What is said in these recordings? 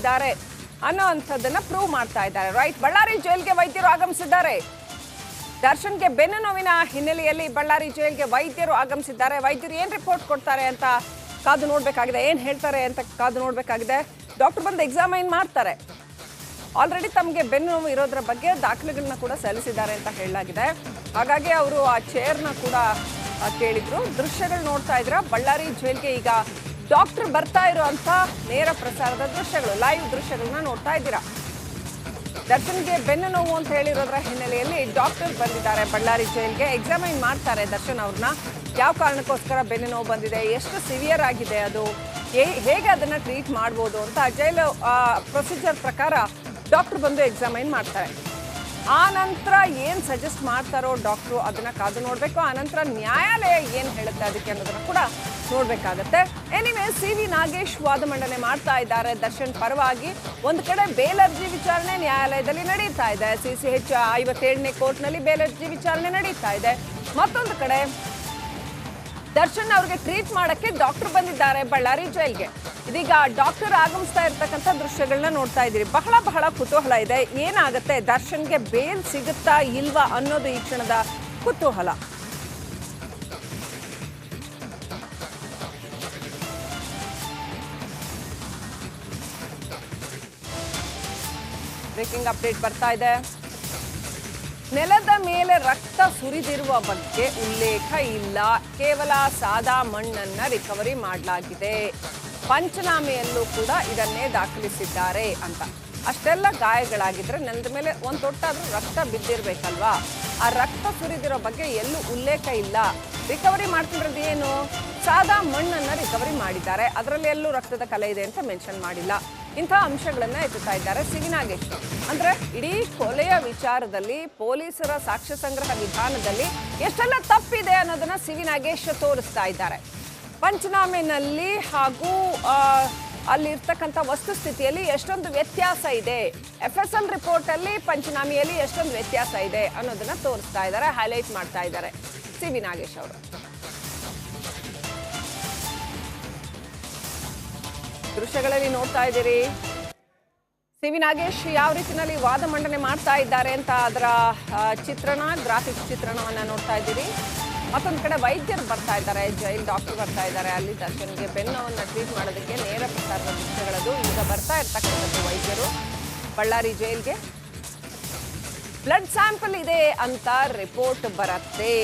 ಆಗಮಿಸಿದ್ದಾರೆ ಅನ್ನೋ ಅಂಥದ್ದನ್ನ ಪ್ರೂವ್ ಮಾಡ್ತಾ ಇದ್ದಾರೆ. ರೈಟ್ ಬಳ್ಳಾರಿ ಜೈಲ್ಗೆ ವೈದ್ಯರು ಆಗಮಿಸಿದ್ದಾರೆ. ದರ್ಶನ್ಗೆ ಬೆನ್ನು ನೋವಿನ ಹಿನ್ನೆಲೆಯಲ್ಲಿ ಬಳ್ಳಾರಿ ಜೈಲ್ಗೆ ವೈದ್ಯರು ಆಗಮಿಸಿದ್ದಾರೆ. ವೈದ್ಯರು ಏನ್ ರಿಪೋರ್ಟ್ ಕೊಡ್ತಾರೆ ಅಂತ ಕಾದು ನೋಡ್ಬೇಕಾಗಿದೆ, ಏನ್ ಹೇಳ್ತಾರೆ ಅಂತ ಕಾದು ನೋಡ್ಬೇಕಾಗಿದೆ. ಡಾಕ್ಟರ್ ಬಂದು ಎಕ್ಸಾಮೈನ್ ಮಾಡ್ತಾರೆ? ಆಲ್ರೆಡಿ ತಮಗೆ ಬೆನ್ನು ನೋವು ಇರೋದ್ರ ಬಗ್ಗೆ ದಾಖಲೆಗಳನ್ನ ಕೂಡ ಸಲ್ಲಿಸಿದ್ದಾರೆ ಅಂತ ಹೇಳಲಾಗಿದೆ. ಹಾಗಾಗಿ ಅವರು ಆ ಚೇರ್ನ ಕೂಡ ಕೇಳಿದ್ರು. ದೃಶ್ಯಗಳು ನೋಡ್ತಾ ಇದ್ರ ಬಳ್ಳಾರಿ ಜೈಲ್ಗೆ ಈಗ ಡಾಕ್ಟರ್ ಬರ್ತಾ ಇರುವಂತ ನೇರ ಪ್ರಸಾರದ ದೃಶ್ಯಗಳು ಲೈವ್ ದೃಶ್ಯಗಳನ್ನ ನೋಡ್ತಾ ಇದ್ದೀರಾ? ದರ್ಶನ್ಗೆ ಬೆನ್ನು ನೋವು ಅಂತ ಹೇಳಿರೋದ್ರ ಹಿನ್ನೆಲೆಯಲ್ಲಿ ಡಾಕ್ಟರ್ ಬಂದಿದ್ದಾರೆ ಬಳ್ಳಾರಿ ಜೈಲ್ಗೆ. ಎಕ್ಸಾಮಿನ್ ಮಾಡ್ತಾರೆ ದರ್ಶನ್ ಅವ್ರನ್ನ? ಯಾವ ಕಾರಣಕ್ಕೋಸ್ಕರ ಬೆನ್ನು ನೋವು ಬಂದಿದೆ? ಎಷ್ಟು ಸಿವಿಯರ್ ಆಗಿದೆ ಅದು? ಹೇಗೆ ಅದನ್ನ ಟ್ರೀಟ್ ಮಾಡ್ಬೋದು ಅಂತ ಜೈಲು ಪ್ರೊಸೀಜರ್ ಪ್ರಕಾರ ಡಾಕ್ಟರ್ ಬಂದು ಎಕ್ಸಾಮೈನ್ ಮಾಡ್ತಾರೆ? ಆ ನಂತರ ಏನು ಸಜೆಸ್ಟ್ ಮಾಡ್ತಾರೋ ಡಾಕ್ಟ್ರು ಅದನ್ನ ಕಾದು ನೋಡಬೇಕು. ಆ ನಂತರ ನ್ಯಾಯಾಲಯ ಏನು ಹೇಳುತ್ತೆ ಅದಕ್ಕೆ ಅನ್ನೋದನ್ನ ಕೂಡ ನೋಡ್ಬೇಕಾಗತ್ತೆ. ಎನಿವೆ ಸಿ ವಿ ನಾಗೇಶ್ ವಾದ ಮಂಡನೆ ಮಾಡ್ತಾ ಇದ್ದಾರೆ. ದರ್ಶನ್ ಪರವಾಗಿ ಒಂದು ಕಡೆ ಬೇಲ್ ಅರ್ಜಿ ವಿಚಾರಣೆ ನ್ಯಾಯಾಲಯದಲ್ಲಿ ನಡೀತಾ ಇದೆ. ಸಿ ಸಿ ಹೆಚ್ ಐವತ್ತೇಳನೇ ಕೋರ್ಟ್ನಲ್ಲಿ ಬೇಲ್ ಅರ್ಜಿ ವಿಚಾರಣೆ ನಡೀತಾ ಇದೆ. ಮತ್ತೊಂದು ಕಡೆ ದರ್ಶನ್ ಅವ್ರಿಗೆ ಟ್ರೀಟ್ ಮಾಡಕ್ಕೆ ಡಾಕ್ಟರ್ ಬಂದಿದ್ದಾರೆ ಬಳ್ಳಾರಿ ಜೈಲ್ಗೆ. ಇದೀಗ ಡಾಕ್ಟರ್ ಆಗಮಿಸ್ತಾ ಇರ್ತಕ್ಕಂಥ ದೃಶ್ಯಗಳನ್ನ ನೋಡ್ತಾ ಇದ್ದೀರಿ. ಬಹಳ ಬಹಳ ಕುತೂಹಲ ಇದೆ. ಏನಾಗುತ್ತೆ? ದರ್ಶನ್ಗೆ ಬೇಲ್ ಸಿಗುತ್ತಾ ಇಲ್ವಾ ಅನ್ನೋದು ಈ ಕ್ಷಣದ ಕುತೂಹಲ. ಬ್ರೇಕಿಂಗ್ ಅಪ್ಡೇಟ್ ಬರ್ತಾ ಇದೆ. ನೆಲದ ಮೇಲೆ ರಕ್ತ ಸುರಿದಿರುವ ಬಗ್ಗೆ ಉಲ್ಲೇಖ ಇಲ್ಲ. ಕೇವಲ ಸಾದಾ ಮಣ್ಣನ್ನ ರಿಕವರಿ ಮಾಡಲಾಗಿದೆ. ಪಂಚನಾಮೆಯಲ್ಲೂ ಕೂಡ ಇದನ್ನೇ ದಾಖಲಿಸಿದ್ದಾರೆ ಅಂತ. ಅಷ್ಟೆಲ್ಲ ಗಾಯಗಳಾಗಿದ್ರೆ ನೆಲದ ಮೇಲೆ ಒಂದು ದೊಡ್ಡಾದ್ರೂ ರಕ್ತ ಬಿದ್ದಿರ್ಬೇಕಲ್ವಾ? ಆ ರಕ್ತ ಸುರಿದಿರೋ ಬಗ್ಗೆ ಎಲ್ಲೂ ಉಲ್ಲೇಖ ಇಲ್ಲ. ರಿಕವರಿ ಮಾಡ್ತಿರೋದು ಏನು? ಸಾದಾ ಮಣ್ಣನ್ನ ರಿಕವರಿ ಮಾಡಿದ್ದಾರೆ. ಅದರಲ್ಲಿ ಎಲ್ಲೂ ರಕ್ತದ ಕಲೆ ಇದೆ ಅಂತ ಮೆನ್ಷನ್ ಮಾಡಿಲ್ಲ. ಇಂಥ ಅಂಶಗಳನ್ನ ಎತ್ತುತ್ತಾ ಇದ್ದಾರೆ ಸಿವಿನಾಗೇಶ್ ಅಂದ್ರೆ ಇಡೀ ಕೊಲೆಯ ವಿಚಾರದಲ್ಲಿ ಪೊಲೀಸರ ಸಾಕ್ಷ್ಯ ಸಂಗ್ರಹ ವಿಧಾನದಲ್ಲಿ ಎಷ್ಟೆಲ್ಲ ತಪ್ಪಿದೆ ಅನ್ನೋದನ್ನ ಸಿವಿನಾಗೇಶ್ ತೋರಿಸ್ತಾ ಇದ್ದಾರೆ. ಪಂಚನಾಮೆನಲ್ಲಿ ಹಾಗೂ ಅಲ್ಲಿ ಅಲ್ಲಿರ್ತಕ್ಕಂಥ ವಸ್ತುಸ್ಥಿತಿಯಲ್ಲಿ ಎಷ್ಟೊಂದು ವ್ಯತ್ಯಾಸ ಇದೆ. ಎಫ್ ಎಸ್ ಎಲ್ ರಿಪೋರ್ಟ್ ಅಲ್ಲಿ ಪಂಚನಾಮೆಯಲ್ಲಿ ಎಷ್ಟೊಂದು ವ್ಯತ್ಯಾಸ ಇದೆ ಅನ್ನೋದನ್ನ ತೋರಿಸ್ತಾ ಇದ್ದಾರೆ ಹೈಲೈಟ್ ಮಾಡ್ತಾ ಇದ್ದಾರೆ ಸಿ ವಿ ನಾಗೇಶ್ ಅವರು. ದೃಶ್ಯಗಳಲ್ಲಿ ನೋಡ್ತಾ ಇದ್ದೀರಿ. ಸಿ ವಿ ನಾಗೇಶ್ ಯಾವ ರೀತಿಯಲ್ಲಿ ವಾದ ಮಂಡನೆ ಮಾಡ್ತಾ ಇದ್ದಾರೆ ಅಂತ ಅದರ ಚಿತ್ರಣ, ಗ್ರಾಫಿಕ್ಸ್ ಚಿತ್ರಣವನ್ನು ನೋಡ್ತಾ ಇದ್ದೀರಿ. ಮತ್ತೊಂದು ಕಡೆ ವೈದ್ಯರು ಬರ್ತಾ ಇದ್ದಾರೆ, ಜೈಲ್ ಡಾಕ್ಟರ್ ಬರ್ತಾ ಇದ್ದಾರೆ. ಅಲ್ಲಿ ದರ್ಶನ್ಗೆ ಬೆನ್ನವನ್ನು ಟ್ರೀಟ್ ಮಾಡೋದಕ್ಕೆ ನೇರ ಪ್ರಸಾರದ ದೃಶ್ಯಗಳದು ಈಗ ಬರ್ತಾ ಇರ್ತಕ್ಕಂಥದ್ದು ವೈದ್ಯರು. ಬಳ್ಳಾರಿ ಜೈಲ್ಗೆ. ಬ್ಲಡ್ ಸ್ಯಾಂಪಲ್ ಇದೆ ಅಂತ ರಿಪೋರ್ಟ್ ಬರುತ್ತೆ.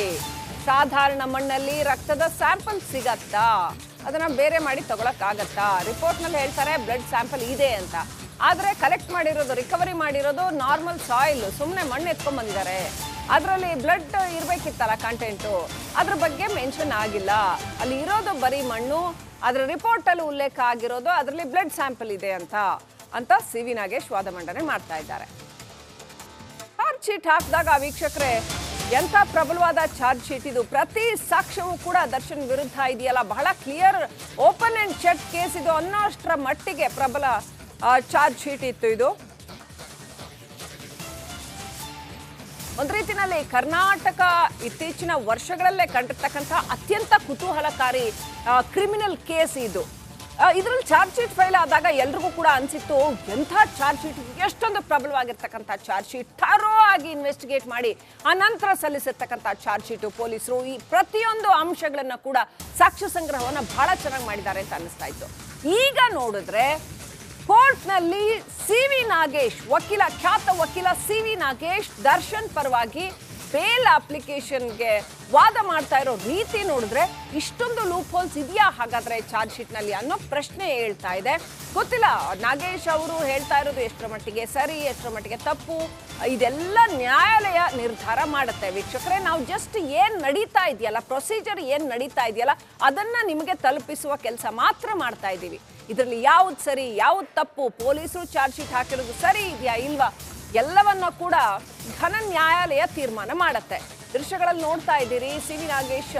ಸಾಧಾರಣ ಮಣ್ಣಲ್ಲಿ ರಕ್ತದ ಸ್ಯಾಂಪಲ್ ಸಿಗತ್ತಾ? ಅದನ್ನ ಬೇರೆ ಮಾಡಿ ತಗೊಳಕ್ಕಾಗತ್ತಾ? ರಿಪೋರ್ಟ್ನಲ್ಲಿ ಹೇಳ್ತಾರೆ ಬ್ಲಡ್ ಸ್ಯಾಂಪಲ್ ಇದೆ ಅಂತ. ಆದರೆ ಕಲೆಕ್ಟ್ ಮಾಡಿರೋದು ರಿಕವರಿ ಮಾಡಿರೋದು ನಾರ್ಮಲ್ ಸಾಯಿಲ್ ಸುಮ್ಮನೆ ಮಣ್ಣು ಎತ್ಕೊಂಡ್ ಬಂದಿದ್ದಾರೆ. ಅದರಲ್ಲಿ ಬ್ಲಡ್ ಇರಬೇಕಿತ್ತಲ್ಲ ಕಂಟೆಂಟು ಅದ್ರ ಬಗ್ಗೆ ಮೆನ್ಷನ್ ಆಗಿಲ್ಲ. ಅಲ್ಲಿ ಇರೋದು ಬರೀ ಮಣ್ಣು ಅದರ ರಿಪೋರ್ಟ್ ಅಲ್ಲಿ ಉಲ್ಲೇಖ ಆಗಿರೋದು ಅದರಲ್ಲಿ ಬ್ಲಡ್ ಸ್ಯಾಂಪಲ್ ಇದೆ ಅಂತ. ಅಂತ ಸಿ ವಿ ನಾಗೇಶ್ ವಾದ ಮಂಡನೆ ಮಾಡ್ತಾ ಇದ್ದಾರೆ. ಚಾರ್ಜ್ ಶೀಟ್ ಹಾಕಿದಾಗ ವೀಕ್ಷಕರೇ ಎಂಥ ಪ್ರಬಲವಾದ ಚಾರ್ಜ್ ಶೀಟ್ ಇದು? ಪ್ರತಿ ಸಾಕ್ಷ್ಯವೂ ಕೂಡ ದರ್ಶನ್ ವಿರುದ್ಧ ಇದೆಯಲ್ಲ. ಬಹಳ clear open and shut case ಇದು. ಅನ್ನೋ ಅಷ್ಟರ ಮಟ್ಟಿಗೆ ಪ್ರಬಲ ಚಾರ್ಜ್ ಶೀಟ್ ಇತ್ತು ಇದು. ಒಂದು ರೀತಿನಲ್ಲಿ ಕರ್ನಾಟಕ ಇತ್ತೀಚಿನ ವರ್ಷಗಳಲ್ಲೇ ಕಂಡಿರ್ತಕ್ಕಂಥ ಅತ್ಯಂತ ಕುತೂಹಲಕಾರಿ ಕ್ರಿಮಿನಲ್ ಕೇಸ್ ಇದು. ಇದರಲ್ಲಿ ಚಾರ್ಜ್ ಶೀಟ್ ಫೈಲ್ ಆದಾಗ ಎಲ್ರಿಗೂ ಕೂಡ ಅನ್ಸಿತ್ತು ಎಂಥ ಚಾರ್ಜ್ ಶೀಟ್? ಎಷ್ಟೊಂದು ಪ್ರಬಲವಾಗಿರ್ತಕ್ಕಂಥ ಚಾರ್ಜ್ ಶೀಟ್. ಥರೋ ಆಗಿ ಇನ್ವೆಸ್ಟಿಗೇಟ್ ಮಾಡಿ ಅನಂತರ ನಂತರ ಸಲ್ಲಿಸಿರ್ತಕ್ಕಂಥ ಚಾರ್ಜ್ ಶೀಟು ಪೊಲೀಸರು ಈ ಪ್ರತಿಯೊಂದು ಅಂಶಗಳನ್ನು ಕೂಡ ಸಾಕ್ಷ್ಯ ಸಂಗ್ರಹವನ್ನ ಬಹಳ ಚೆನ್ನಾಗಿ ಮಾಡಿದ್ದಾರೆ ಅಂತ ಅನಿಸ್ತಾ ಇತ್ತು. ಈಗ ನೋಡಿದ್ರೆ ಕೋರ್ಟ್ನಲ್ಲಿ ಸಿ ವಿ ನಾಗೇಶ್, ವಕೀಲ, ಖ್ಯಾತ ವಕೀಲ ಸಿ ವಿ ನಾಗೇಶ್ ದರ್ಶನ್ ಪರವಾಗಿ ಬೇಲ್ ಅಪ್ಲಿಕೇಶನ್ಗೆ ವಾದ ಮಾಡ್ತಾ ಇರೋ ರೀತಿ ನೋಡಿದ್ರೆ ಇಷ್ಟೊಂದು ಲೂಪ್ ಹೋಲ್ಸ್ ಇದೆಯಾ ಹಾಗಾದ್ರೆ ಚಾರ್ಜ್ ಶೀಟ್ನಲ್ಲಿ ಅನ್ನೋ ಪ್ರಶ್ನೆ ಹೇಳ್ತಾ ಇದೆ. ಗೊತ್ತಿಲ್ಲ, ನಾಗೇಶ್ ಅವರು ಹೇಳ್ತಾ ಇರೋದು ಎಷ್ಟರ ಮಟ್ಟಿಗೆ ಸರಿ, ಎಷ್ಟರ ಮಟ್ಟಿಗೆ ತಪ್ಪು, ಇದೆಲ್ಲ ನ್ಯಾಯಾಲಯ ನಿರ್ಧಾರ ಮಾಡುತ್ತೆ. ವೀಕ್ಷಕರೇ, ನಾವು ಜಸ್ಟ್ ಏನು ನಡೀತಾ ಇದೆಯಲ್ಲ ಪ್ರೊಸೀಜರ್ ಏನು ನಡೀತಾ ಇದೆಯಲ್ಲ, ಅದನ್ನ ನಿಮಗೆ ತಲುಪಿಸುವ ಕೆಲಸ ಮಾತ್ರ ಮಾಡ್ತಾ ಇದ್ದೀವಿ ಇದರಲ್ಲಿ ಯಾವ್ದು ಸರಿ, ಯಾವ್ದು ತಪ್ಪು, ಪೊಲೀಸರು ಚಾರ್ಜ್ ಶೀಟ್ ಹಾಕಿರೋದು ಸರಿ ಇದೆಯಾ ಇಲ್ವಾ? ಎಲ್ಲವನ್ನ ಕೂಡ ಘನ ನ್ಯಾಯಾಲಯ ತೀರ್ಮಾನ ಮಾಡುತ್ತೆ. ದೃಶ್ಯಗಳಲ್ಲಿ ನೋಡ್ತಾ ಇದ್ದೀರಿ. ಸಿ ವಿ ನಾಗೇಶ್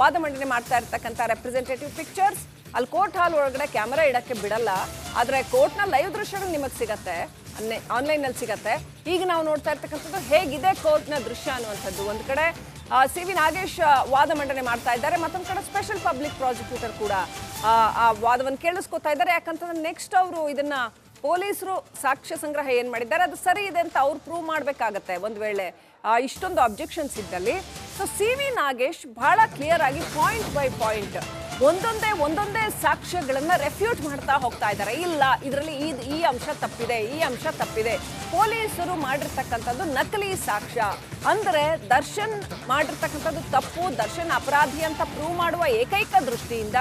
ವಾದ ಮಂಡನೆ ಮಾಡ್ತಾ ಇರ್ತಕ್ಕಂಥ ರೆಪ್ರೆಸೆಂಟೇಟಿವ್ ಪಿಕ್ಚರ್ಸ್ ಅಲ್ಲಿ ಕೋರ್ಟ್ ಹಾಲ್ ಒಳಗಡೆ ಕ್ಯಾಮರಾ ಇಡಕ್ಕೆ ಬಿಡಲ್ಲ. ಆದ್ರೆ ಕೋರ್ಟ್ನ ಲೈವ್ ದೃಶ್ಯಗಳು ನಿಮಗೆ ಸಿಗತ್ತೆ. ಆನ್ಲೈನ್ ಅಲ್ಲಿ ಸಿಗತ್ತೆ. ಈಗ ನಾವು ನೋಡ್ತಾ ಇರ್ತಕ್ಕಂಥದ್ದು ಹೇಗಿದೆ ಕೋರ್ಟ್ನ ದೃಶ್ಯ ಅನ್ನುವಂಥದ್ದು. ಒಂದು ಕಡೆ ಸಿ ವಿ ನಾಗೇಶ್ ವಾದ ಮಂಡನೆ ಮಾಡ್ತಾ ಇದ್ದಾರೆ. ಮತ್ತೊಂದು ಕಡೆ ಸ್ಪೆಷಲ್ ಪಬ್ಲಿಕ್ ಪ್ರಾಸಿಕ್ಯೂಟರ್ ಕೂಡ, ಆ ವಾದವನ್ನು ಕೇಳಿಸ್ಕೊತಾ ಇದ್ದಾರೆ. ಯಾಕಂತಂದ್ರೆ ನೆಕ್ಸ್ಟ್ ಅವರು ಇದನ್ನ ಪೊಲೀಸರು ಸಾಕ್ಷ್ಯ ಸಂಗ್ರಹ ಏನು ಮಾಡಿದ್ದಾರೆ? ಅದು ಸರಿ ಇದೆ ಅಂತ ಅವ್ರು ಪ್ರೂವ್ ಮಾಡಬೇಕಾಗತ್ತೆ ಒಂದು ವೇಳೆ. ಇಷ್ಟೊಂದು ಅಬ್ಜೆಕ್ಷನ್ಸ್ ಇದ್ದಲ್ಲಿ. ಸೊ ಸಿ ವಿ ನಾಗೇಶ್ ಬಹಳ ಕ್ಲಿಯರ್ ಆಗಿ ಪಾಯಿಂಟ್ ಬೈ ಪಾಯಿಂಟ್ ಒಂದೊಂದೇ ಒಂದೊಂದೇ ಸಾಕ್ಷ್ಯಗಳನ್ನು ರೆಫ್ಯೂಟ್ ಮಾಡ್ತಾ ಹೋಗ್ತಾ ಇದ್ದಾರೆ. ಇಲ್ಲ, ಇದರಲ್ಲಿ ಈ ಈ ಅಂಶ ತಪ್ಪಿದೆ, ಈ ಅಂಶ ತಪ್ಪಿದೆ. ಪೊಲೀಸರು ಮಾಡಿರ್ತಕ್ಕಂಥದ್ದು ನಕಲಿ ಸಾಕ್ಷ್ಯ. ಅಂದರೆ ದರ್ಶನ್ ಮಾಡಿರ್ತಕ್ಕಂಥದ್ದು ತಪ್ಪು, ದರ್ಶನ್ ಅಪರಾಧಿ ಅಂತ ಪ್ರೂವ್ ಮಾಡುವ ಏಕೈಕ ದೃಷ್ಟಿಯಿಂದ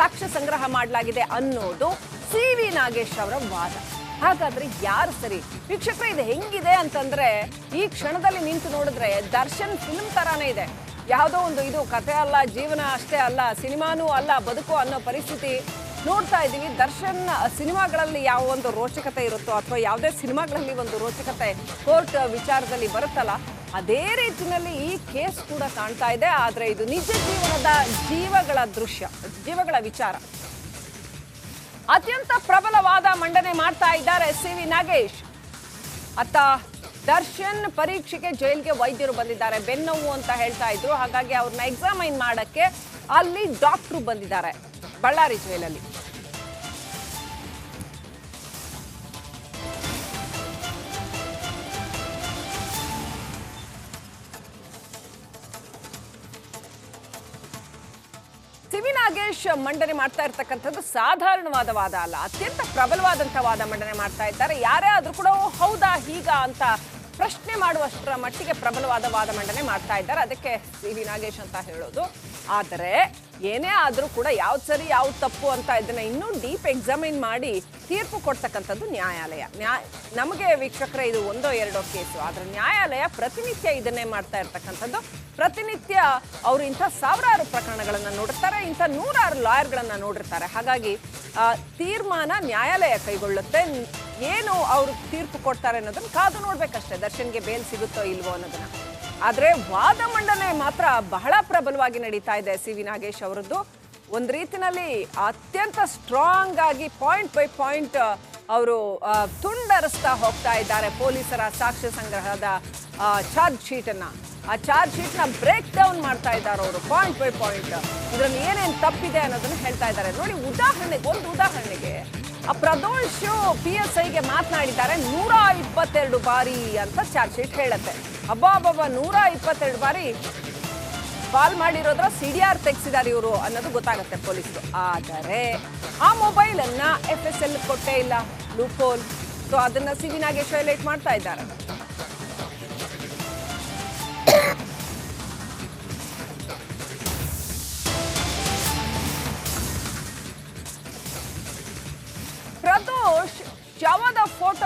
ಸಾಕ್ಷ್ಯ ಸಂಗ್ರಹ ಮಾಡಲಾಗಿದೆ ಅನ್ನೋದು ಸಿ ವಿ ನಾಗೇಶ್ ಅವರ ವಾದ. ಹಾಗಾದ್ರೆ ಯಾರು ಸರಿ? ವೀಕ್ಷಕರ ಇದು, ಹೆಂಗಿದೆ ಅಂತಂದ್ರೆ, ಈ ಕ್ಷಣದಲ್ಲಿ ನಿಂತು ನೋಡಿದ್ರೆ ದರ್ಶನ್ ಫಿಲ್ಮ್ ತರಾನೇ ಇದೆ. ಯಾವುದೋ ಒಂದು ಇದು ಕಥೆ ಅಲ್ಲ, ಜೀವನ ಅಷ್ಟೇ ಅಲ್ಲ, ಸಿನಿಮಾನೂ ಅಲ್ಲ, ಬದುಕು ಅನ್ನೋ ಪರಿಸ್ಥಿತಿ ನೋಡ್ತಾ ಇದ್ದೀವಿ. ದರ್ಶನ್ ಸಿನಿಮಾಗಳಲ್ಲಿ ಯಾವ ಒಂದು ರೋಚಕತೆ ಇರುತ್ತೋ ಅಥವಾ ಯಾವುದೇ ಸಿನಿಮಾಗಳಲ್ಲಿ ಒಂದು ರೋಚಕತೆ ಕೋರ್ಟ್ ವಿಚಾರದಲ್ಲಿ ಬರುತ್ತಲ್ಲ, ಅದೇ ರೀತಿಯಲ್ಲಿ ಈ ಕೇಸ್ ಕೂಡ ಕಾಣ್ತಾ ಇದೆ. ಆದರೆ ಇದು ನಿಜ ಜೀವನದ ಜೀವಗಳ ದೃಶ್ಯ, ಜೀವಗಳ ವಿಚಾರ. ಅತ್ಯಂತ ಪ್ರಬಲವಾದ ಮಂಡನೆ ಮಾಡ್ತಾ ಇದ್ದಾರೆ ಸಿ ವಿ ನಾಗೇಶ್. ಅತ್ತ ದರ್ಶನ್ ಪರೀಕ್ಷೆಗೆ ಜೈಲ್ಗೆ ವೈದ್ಯರು ಬಂದಿದ್ದಾರೆ. ಬೆನ್ನೋವು ಅಂತ ಹೇಳ್ತಾ ಇದ್ರು. ಹಾಗಾಗಿ ಅವ್ರನ್ನ ಎಕ್ಸಾಮೈನ್ ಮಾಡಕ್ಕೆ ಅಲ್ಲಿ ಡಾಕ್ಟ್ರು ಬಂದಿದ್ದಾರೆ. ಬಳ್ಳಾರಿ ಜೈಲಲ್ಲಿ ನಾಗೇಶ್ ಮಂಡನೆ ಮಾಡ್ತಾ ಇರ್ತಕ್ಕಂಥದ್ದು ಸಾಧಾರಣವಾದ ವಾದ ಅಲ್ಲ ಅತ್ಯಂತ ಪ್ರಬಲವಾದಂಥ ವಾದ ಮಂಡನೆ ಮಾಡ್ತಾ ಇದ್ದಾರೆ. ಯಾರೇ ಆದರೂ ಕೂಡ "ಓ, ಹೌದಾ ಹೀಗ ಅಂತ ಪ್ರಶ್ನೆ ಮಾಡುವಷ್ಟರ ಮಟ್ಟಿಗೆ ಪ್ರಬಲವಾದ ವಾದ ಮಂಡನೆ ಮಾಡ್ತಾ ಇದ್ದಾರೆ. ಅದಕ್ಕೆ ಸಿ ವಿ ನಾಗೇಶ್ ಅಂತ ಹೇಳೋದು. ಆದರೆ ಏನೇ ಆದರೂ ಕೂಡ ಯಾವ್ದು ಸರಿ, ಯಾವ್ದು ತಪ್ಪು ಅಂತ ಇದನ್ನ ಇನ್ನೂ ಡೀಪ್ ಎಕ್ಸಾಮಿನ್ ಮಾಡಿ ತೀರ್ಪು ಕೊಡ್ತಕ್ಕಂಥದ್ದು ನ್ಯಾಯಾಲಯ. ನ್ಯಾಯ ನಮಗೆ ವೀಕ್ಷಕರೇ ಇದು ಒಂದೋ ಎರಡೋ ಕೇಸು. ಆದರೆ ನ್ಯಾಯಾಲಯ ಪ್ರತಿನಿತ್ಯ ಇದನ್ನೇ ಮಾಡ್ತಾ ಇರ್ತಕ್ಕಂಥದ್ದು. ಪ್ರತಿನಿತ್ಯ ಅವರು ಇಂಥ ಸಾವಿರಾರು ಪ್ರಕರಣಗಳನ್ನು ನೋಡಿರ್ತಾರೆ, ಇಂಥ ನೂರಾರು ಲಾಯರ್ಗಳನ್ನು ನೋಡಿರ್ತಾರೆ. ಹಾಗಾಗಿ ತೀರ್ಮಾನ ನ್ಯಾಯಾಲಯ ಕೈಗೊಳ್ಳುತ್ತೆ. ಏನು ಅವರು ತೀರ್ಪು ಕೊಡ್ತಾರೆ ಅನ್ನೋದನ್ನ ಕಾದು ನೋಡ್ಬೇಕಷ್ಟೇ. ದರ್ಶನ್ಗೆ ಬೇಲ್ ಸಿಗುತ್ತೋ ಇಲ್ವೋ ಅನ್ನೋದನ್ನ. ಆದ್ರೆ ವಾದ ಮಂಡನೆ ಮಾತ್ರ ಬಹಳ ಪ್ರಬಲವಾಗಿ ನಡೀತಾ ಇದೆ ಸಿ ವಿ ನಾಗೇಶ್ ಅವರದ್ದು. ಒಂದು ರೀತಿನಲ್ಲಿ ಅತ್ಯಂತ ಸ್ಟ್ರಾಂಗ್ ಆಗಿ ಪಾಯಿಂಟ್ ಬೈ ಪಾಯಿಂಟ್ ಅವರು ತುಂಡರಿಸ್ತಾ ಹೋಗ್ತಾ ಇದ್ದಾರೆ ಪೊಲೀಸರ ಸಾಕ್ಷ್ಯ ಸಂಗ್ರಹದ ಚಾರ್ಜ್ ಶೀಟ್ ಅನ್ನ. ಆ ಚಾರ್ಜ್ ಶೀಟ್ನ ಬ್ರೇಕ್ ಡೌನ್ ಮಾಡ್ತಾ ಇದ್ದಾರೆ ಅವರು ಪಾಯಿಂಟ್ ಬೈ ಪಾಯಿಂಟ್ ಇದರಲ್ಲಿ ಏನೇನು ತಪ್ಪಿದೆ ಅನ್ನೋದನ್ನು ಹೇಳ್ತಾ ಇದ್ದಾರೆ. ನೋಡಿ, ಉದಾಹರಣೆಗೆ, ಒಂದು ಉದಾಹರಣೆಗೆ, ಆ ಪ್ರದೋಷ್ ಪಿ ಎಸ್ ಐಗೆ ಮಾತನಾಡಿದ್ದಾರೆ ನೂರ ಇಪ್ಪತ್ತೆರಡು ಬಾರಿ ಅಂತ ಚಾರ್ಜ್ ಶೀಟ್ ಹೇಳುತ್ತೆ. ಹಬ್ಬ ನೂರ ಇಪ್ಪತ್ತೆರಡು ಬಾರಿ ಕಾಲ್ ಮಾಡಿರೋದ್ರ ಸಿ ಡಿ ಆರ್ ತೆಗ್ಸಿದ್ದಾರೆ ಇವರು ಅನ್ನೋದು ಗೊತ್ತಾಗುತ್ತೆ ಪೊಲೀಸರು. ಆದರೆ ಆ ಮೊಬೈಲ್ ಅನ್ನ ಎಫ್ ಎಸ್ ಎಲ್ ಕೊಟ್ಟೇ ಇಲ್ಲ, ಲೂಪೋಲ್. ಸೊ ಅದನ್ನ ಸಿ ವಿ ನಾಗೇಶ್ ಹೈಲೈಟ್ ಮಾಡ್ತಾ ಇದ್ದಾರೆ. ಪ್ರತೋಷ್ ಶವದ ಫೋಟೋ